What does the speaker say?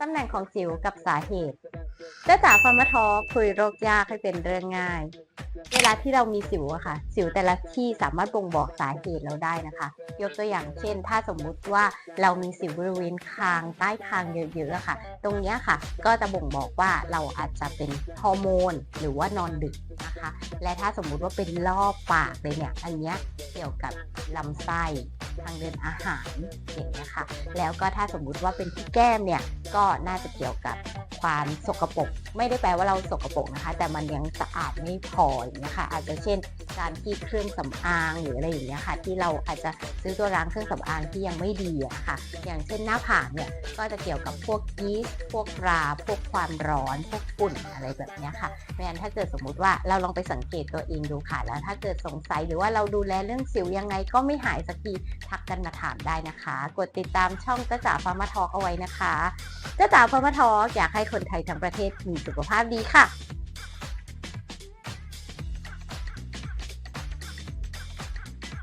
ตำแหน่งของสิวกับสาเหตุเจ้าจ๋าฟาร์มาทอคุยโรคยากให้เป็นเรื่องง่าย เวลาที่เรามีสิวอะค่ะ สิวแต่ละที่สามารถบ่งบอกสาเหตุเราได้นะคะ ยกตัวอย่างเช่น ถ้าสมมุติว่าเรามีสิวบริเวณคางใต้คางเยอะๆอะค่ะ ตรงนี้ค่ะ ก็จะบ่งบอกว่าเราอาจจะเป็นฮอร์โมน หรือว่านอนดึกนะคะ และถ้าสมมุติว่าเป็นรอบปากเลยเนี่ย อันเนี้ยเกี่ยวกับลำไส้ทางเดินอาหารอย่างเงี้ยค่ะ แล้วก็ถ้าสมมุติว่าเป็นที่แก้มเนี่ยก็น่าจะเกี่ยวกับความสกปรกไม่ได้แปลว่าเราสกปรกนะคะ แต่มันยังสะอาดไม่พออย่างเงี้ยค่ะ อาจจะเช่น การที่เครื่องสำอางหรืออะไรอย่างเงี้ยค่ะ ที่เราอาจจะซื้อตัวล้างเครื่องสำอางที่ยังไม่ดีอะค่ะ อย่างเช่นหน้าผากเนี่ยก็จะเกี่ยวกับพวกยีสต์พวกราพวกความร้อนพวกฝุ่นอะไรแบบเนี้ยค่ะไม่งั้นถ้าเกิดสมมุติว่าเราลองไปสังเกตตัวเองดูค่ะ แล้วถ้าเกิดสงสัยหรือว่าเราดูแลเรื่องสิวยังไงก็ไม่หายสักทีทักกันมาถามได้นะคะ กดติดตามช่องจ้าจ๋าฟาร์มาทอกเอาไว้นะคะจ้าจ๋าฟาร์มทออยากให้คนไทยทั้งประเทศมีสุขภาพดีค่ะ